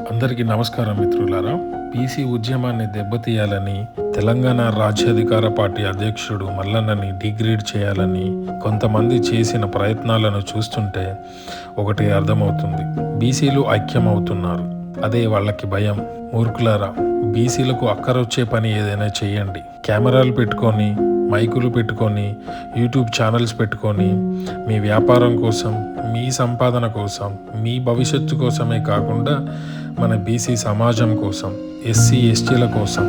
అందరికీ నమస్కారం మిత్రులారా. బీసీ ఉద్యమాన్ని దెబ్బతీయాలని తెలంగాణ రాజ్యాధికార పార్టీ అధ్యక్షుడు మల్లన్నని డిగ్రేడ్ చేయాలని కొంతమంది చేసిన ప్రయత్నాలను చూస్తుంటే ఒకటి అర్థమవుతుంది. బీసీలు ఐక్యమవుతున్నారు. అదే వాళ్ళకి భయం. మూర్ఖులారా బీసీలకు అక్కరొచ్చే పని ఏదైనా చేయండి. కెమెరాలు పెట్టుకొని మైకులు పెట్టుకొని యూట్యూబ్ ఛానల్స్ పెట్టుకొని మీ వ్యాపారం కోసం మీ సంపాదన కోసం మీ భవిష్యత్తు కోసమే కాకుండా మన బీసీ సమాజం కోసం ఎస్సీ ఎస్టీల కోసం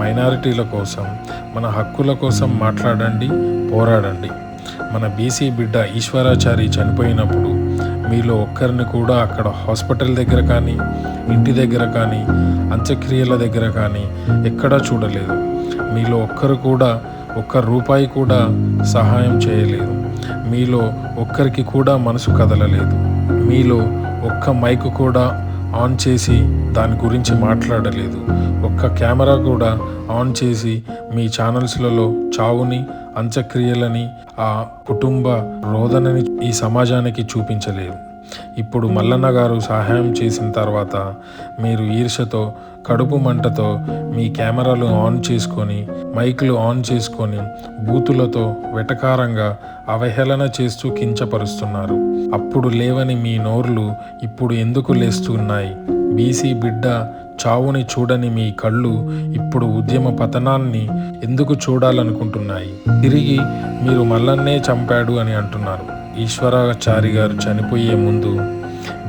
మైనారిటీల కోసం మన హక్కుల కోసం మాట్లాడండి పోరాడండి. మన బీసీ బిడ్డ ఈశ్వరాచారి చనిపోయినప్పుడు మీలో ఒక్కరిని కూడా అక్కడ హాస్పిటల్ దగ్గర కానీ ఇంటి దగ్గర కానీ అంత్యక్రియల దగ్గర కానీ ఎక్కడా చూడలేదు. మీలో ఒక్కరు కూడా ఒక్క రూపాయి కూడా సహాయం చేయలేదు. మీలో ఒక్కరికి కూడా మనసు కదలలేదు. మీలో ఒక్క మైక్ కూడా ఆన్ చేసి దాని గురించి మాట్లాడలేదు. ఒక్క కెమెరా కూడా ఆన్ చేసి మీ ఛానల్స్లలో చావుని అంత్యక్రియలని ఆ కుటుంబ రోదనని ఈ సమాజానికి చూపించలేదు. ఇప్పుడు మల్లన్న గారు సహాయం చేసిన తర్వాత మీరు ఈర్షతో కడుపు మంటతో మీ కెమెరాలు ఆన్ చేసుకొని మైక్లు ఆన్ చేసుకొని బూతులతో వెటకారంగా అవహేళన చేస్తూ కించపరుస్తున్నారు. అప్పుడు లేవని మీ నోర్లు ఇప్పుడు ఎందుకు లేస్తున్నాయి బీసీ బిడ్డ చావుని చూడని మీ కళ్ళు ఇప్పుడు ఉద్యమ పతనాన్ని ఎందుకు చూడాలనుకుంటున్నాయి? తిరిగి మీరు మల్లన్నే చంపాడు అని అంటున్నారు. ఈశ్వరాచారి గారు చనిపోయే ముందు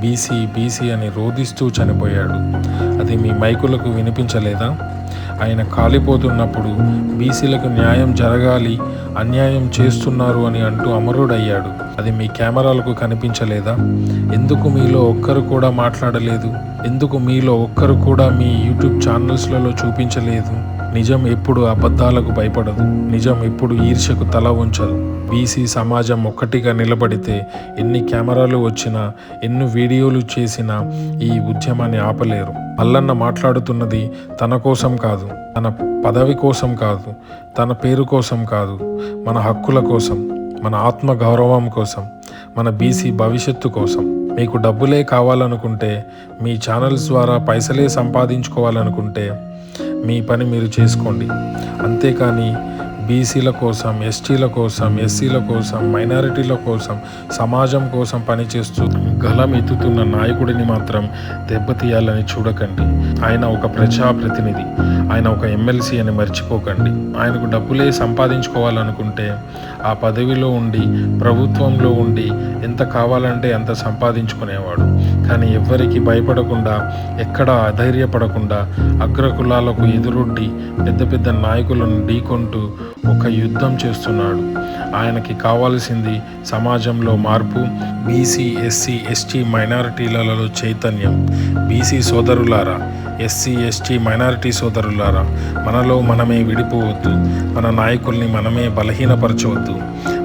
బీసీ బీసీ అని రోధిస్తూ చనిపోయాడు. అది మీ మైకులకు వినిపించలేదా? ఆయన కాలిపోతున్నప్పుడు బీసీలకు న్యాయం జరగాలి అన్యాయం చేస్తున్నారు అని అంటూ అమరుడయ్యాడు. అది మీ కెమెరాలకు కనిపించలేదా? ఎందుకు మీలో ఒక్కరు కూడా మాట్లాడలేదు? ఎందుకు మీలో ఒక్కరు కూడా మీ యూట్యూబ్ ఛానల్స్లలో చూపించలేదు? నిజం ఎప్పుడు అబద్ధాలకు భయపడదు. నిజం ఎప్పుడు ఈర్ష్యకు తల ఉంచదు బీసీ సమాజం ఒక్కటిగా నిలబడితే ఎన్ని కెమెరాలు వచ్చినా ఎన్ని వీడియోలు చేసినా ఈ ఉద్యమాన్ని ఆపలేరు. మల్లన్న మాట్లాడుతున్నది తన కోసం కాదు తన పదవి కోసం కాదు తన పేరు కోసం కాదు మన హక్కుల కోసం మన ఆత్మ గౌరవం కోసం మన బీసీ భవిష్యత్తు కోసం. మీకు డబ్బులే కావాలనుకుంటే మీ ఛానల్స్ ద్వారా పైసలే సంపాదించుకోవాలనుకుంటే మీ పని మీరు చేసుకోండి. అంతేకాని బీసీల కోసం ఎస్టీల కోసం ఎస్సీల కోసం మైనారిటీల కోసం సమాజం కోసం పనిచేస్తూ గలం ఎత్తుతున్న నాయకుడిని మాత్రం దెబ్బతీయాలని చూడకండి. ఆయన ఒక ప్రజాప్రతినిధి. ఆయన ఒక ఎమ్మెల్సీ అని మర్చిపోకండి. ఆయనకు డబ్బులే సంపాదించుకోవాలనుకుంటే ఆ పదవిలో ఉండి ప్రభుత్వంలో ఉండి ఎంత కావాలంటే అంత సంపాదించుకునేవాడు. కానీ ఎవ్వరికి భయపడకుండా ఎక్కడ అధైర్యపడకుండా అగ్రకులాలకు ఎదురొడ్డి పెద్ద పెద్ద నాయకులను ఢీకొంటూ ఒక యుద్ధం చేస్తున్నాడు. ఆయనకి కావాల్సింది సమాజంలో మార్పు బీసీ ఎస్సీ ఎస్టీ మైనారిటీలలో చైతన్యం. బీసీ సోదరులారా ఎస్సీ ఎస్టీ మైనారిటీ సోదరులారా మనలో మనమే విడిపోవద్దు. మన నాయకుల్ని మనమే బలహీనపరచవద్దు.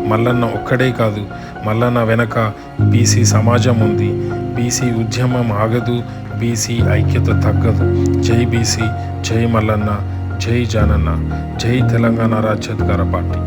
మల్లన్న ఒక్కడే కాదు మల్లన్న వెనక బీసీ సమాజం ఉంది. బీసీ ఉద్యమం ఆగదు బీసీ ఐక్యత తగ్గదు. జై బీసీ జై మల్లన్న. జై జానన్న జై తెలంగాణ రాజ్యాధికార పార్టీ.